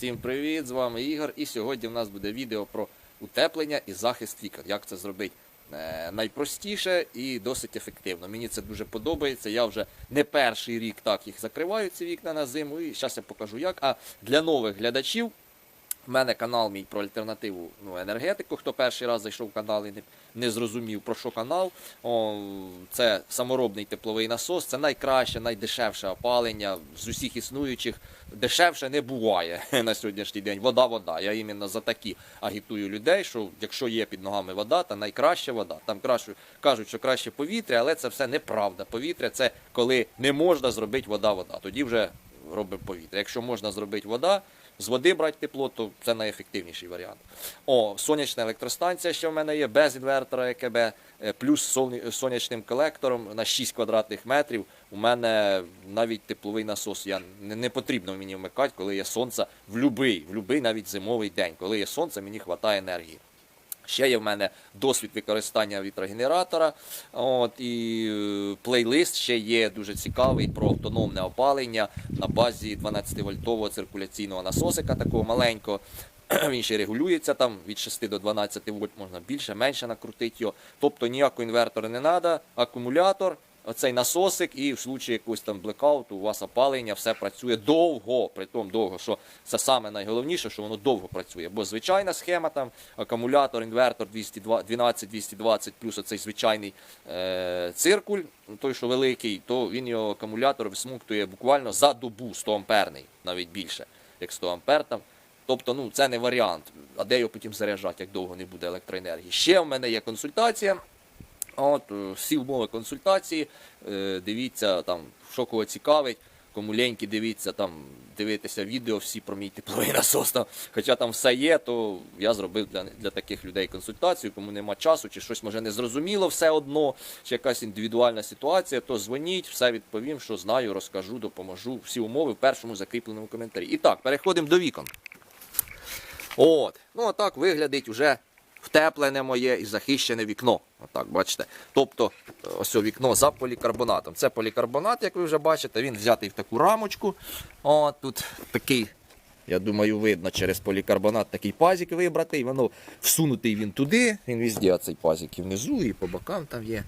Всім привіт! З вами Ігор. І сьогодні в нас буде відео про утеплення і захист вікон. Як це зробити е, найпростіше і досить ефективно. Мені це дуже подобається. Я вже не перший рік так їх закриваю, ці вікна на зиму. І зараз я покажу як. А для нових глядачів у мене канал мій про альтернативу ну, енергетику. Хто перший раз зайшов в канал і не, не зрозумів про що канал. О, це саморобний тепловий насос, це найкраще, найдешевше опалення з усіх існуючих. Дешевше не буває на сьогоднішній день. Вода, вода. Я іменно за такі агітую людей, що якщо є під ногами вода, то найкраща вода. Там краще кажуть, що краще повітря, але це все неправда. Повітря це коли не можна зробити вода-вода. Тоді вже робимо повітря. Якщо можна зробити вода, з води брати тепло, то це найефективніший варіант. О, сонячна електростанція ще в мене є, без інвертора ЕКБ, е, плюс соня- сонячним колектором на 6 квадратних метрів. У мене навіть тепловий насос. Я не, не потрібно мені вмикати, коли є сонце в будь-який, в будь-який навіть зимовий день. Коли є сонце, мені вистачає енергії. Ще є в мене досвід використання вітрогенератора. От, і е, плейлист ще є дуже цікавий про автономне опалення на базі 12-вольтового циркуляційного насосика, такого маленького. Він ще регулюється там від 6 до 12 вольт, можна більше, менше накрутити його. Тобто ніякого інвертора не треба, акумулятор, оцей насосик, і в случаї якогось там блекауту у вас опалення все працює довго, притом довго, що це саме найголовніше, що воно довго працює. Бо звичайна схема там акумулятор, інвертор 12-220 плюс оцей звичайний е, циркуль, той, що великий, то він його акумулятор висмуктує буквально за добу 100 амперний, навіть більше, як 100 ампер там. Тобто, ну це не варіант. А де його потім заряджати, як довго не буде електроенергії. Ще в мене є консультація. От, е, всі умови консультації. Е, Дивіться, там, що кого цікавить. Кому ленькі дивіться, там, дивитися відео всі про мій тепловий насос. Там. Хоча там все є, то я зробив для, для таких людей консультацію. Кому нема часу, чи щось може не зрозуміло все одно, чи якась індивідуальна ситуація, то дзвоніть, все відповім, що знаю, розкажу, допоможу. Всі умови в першому закріпленому коментарі. І так, переходимо до вікон. От. Ну, а так виглядить уже втеплене моє і захищене вікно. Отак, бачите. Тобто, ось о вікно за полікарбонатом. Це полікарбонат, як ви вже бачите, він взятий в таку рамочку. От тут такий. Я думаю, видно через полікарбонат такий пазик вибратий, воно всунутий він туди, він везде цей пазик і внизу, і по бокам там є.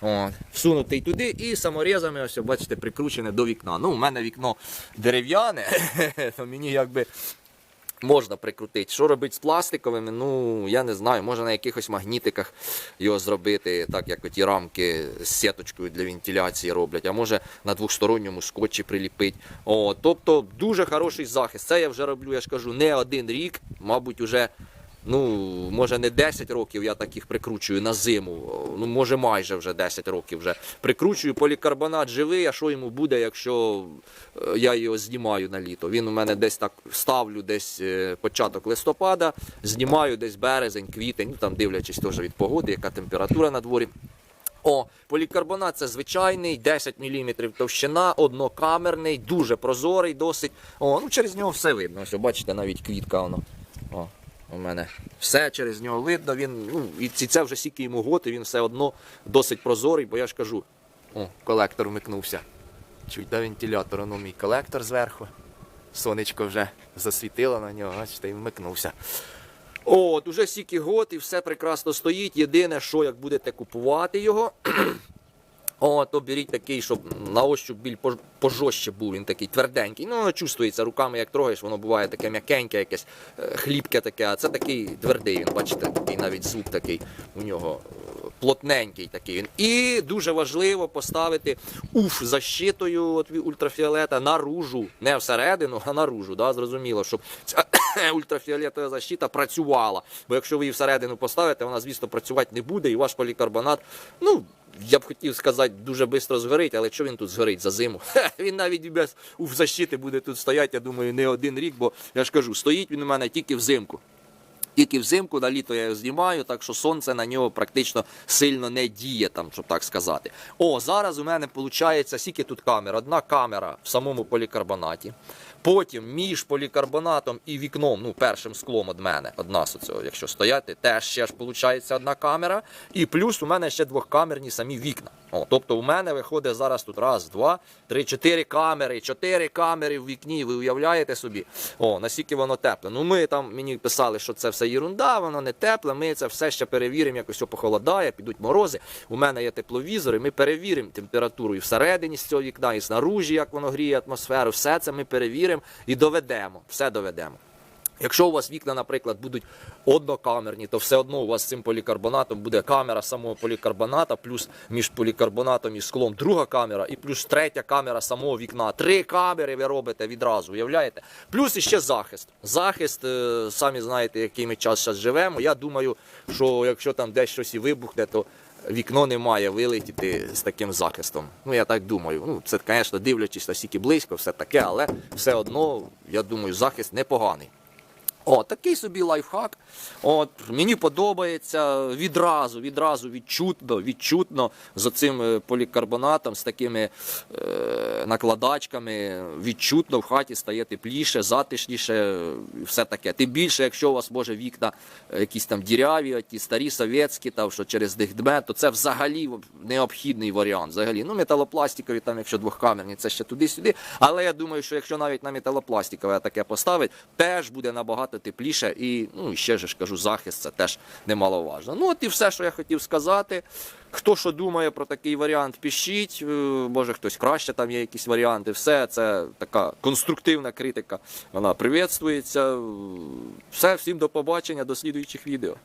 От, всунутий туди і саморізами, ось бачите, прикручене до вікна. Ну, у мене вікно дерев'яне, то мені якби можна прикрутити. Що робити з пластиковими? Ну, я не знаю, може на якихось магнітиках його зробити, так як ті рамки з сіточкою для вентиляції роблять, а може на двосторонньому скотчі приліпити. О, тобто дуже хороший захист. Це я вже роблю, я ж кажу, не один рік, мабуть, уже. Ну, може не 10 років я таких прикручую на зиму. Ну, може майже вже 10 років вже. Прикручую полікарбонат живий, а що йому буде, якщо е, я його знімаю на літо. Він у мене десь так ставлю десь е, початок листопада, знімаю десь березень, квітень, ну там дивлячись теж від погоди, яка температура на дворі. О, полікарбонат це звичайний, 10 мм товщина, однокамерний, дуже прозорий, досить. О, ну через нього все видно. Ось, бачите, навіть квітка воно. У мене все через нього видно. Він, ну, і це вже стільки йому год, і він все одно досить прозорий, бо я ж кажу, о, колектор вмикнувся. Чуть до вентилятора, ну мій колектор зверху. Сонечко вже засвітило на нього, бачите, і вмикнувся. От, уже стільки год і все прекрасно стоїть. Єдине, що як будете купувати його, о, то беріть такий, щоб на ощуп біль пож- пожорстче був, він такий тверденький. Ну, чувствується руками, як трогаєш, воно буває таке м'якеньке, якесь е, хлібке таке, а це такий твердий, він, бачите, такий навіть звук такий у нього е, плотненький такий. І дуже важливо поставити уф защитою от ультрафіолета наружу, не всередину, а наружу. Да, зрозуміло, щоб ультрафіолетова защита працювала. Бо якщо ви її всередину поставите, вона, звісно, працювати не буде, і ваш полікарбонат, ну. Я б хотів сказати, дуже швидко згорить, але що він тут згорить за зиму? Він навіть без уф защити буде тут стояти, я думаю, не один рік, бо я ж кажу, стоїть він у мене тільки взимку. Тільки взимку на літо я його знімаю, так що сонце на нього практично сильно не діє, там, щоб так сказати. О, зараз у мене виходить, скільки тут камер? Одна камера в самому полікарбонаті. Потім між полікарбонатом і вікном, ну першим склом від мене, одна з цього, якщо стояти, теж ще ж виходить одна камера. І плюс у мене ще двохкамерні самі вікна. О, тобто у мене виходить зараз тут раз, два, три, чотири камери, чотири камери в вікні. Ви уявляєте собі? О, наскільки воно тепле. Ну ми там мені писали, що це все єрунда, воно не тепле. Ми це все ще перевіримо, якось похолодає, підуть морози. У мене є тепловізори, ми перевіримо температуру і всередині з цього вікна, і знаружі, як воно гріє атмосферу. Все це ми перевіримо і доведемо. Все доведемо. Якщо у вас вікна, наприклад, будуть однокамерні, то все одно у вас з цим полікарбонатом буде камера самого полікарбоната, плюс між полікарбонатом і склом друга камера, і плюс третя камера самого вікна. Три камери ви робите відразу, уявляєте? Плюс іще захист. Захист, е, самі знаєте, який ми час зараз живемо. Я думаю, що якщо там десь щось і вибухне, то вікно не має вилетіти з таким захистом. Ну, я так думаю. Ну, це, звісно, дивлячись настільки близько, все таке, але все одно, я думаю, захист непоганий. О, такий собі лайфхак. От, мені подобається відразу, відразу відчутно, відчутно з цим е, полікарбонатом, з такими е, накладачками. Відчутно в хаті стає тепліше, затишніше, е, все таке. Тим більше, якщо у вас може вікна е, якісь там діряві, ті старі совєтські, там, що через них дме, то це взагалі необхідний варіант. Взагалі. Ну, металопластикові, там, якщо двохкамерні, це ще туди-сюди. Але я думаю, що якщо навіть на металопластикове таке поставить, теж буде набагато тепліше. І ну, ще ж кажу, захист це теж немаловажно. Ну, от і все, що я хотів сказати. Хто що думає про такий варіант, пишіть. Е, Може хтось краще там є якісь варіанти. Все це така конструктивна критика. Вона привітствується. Все, всім до побачення, до слідуючих відео.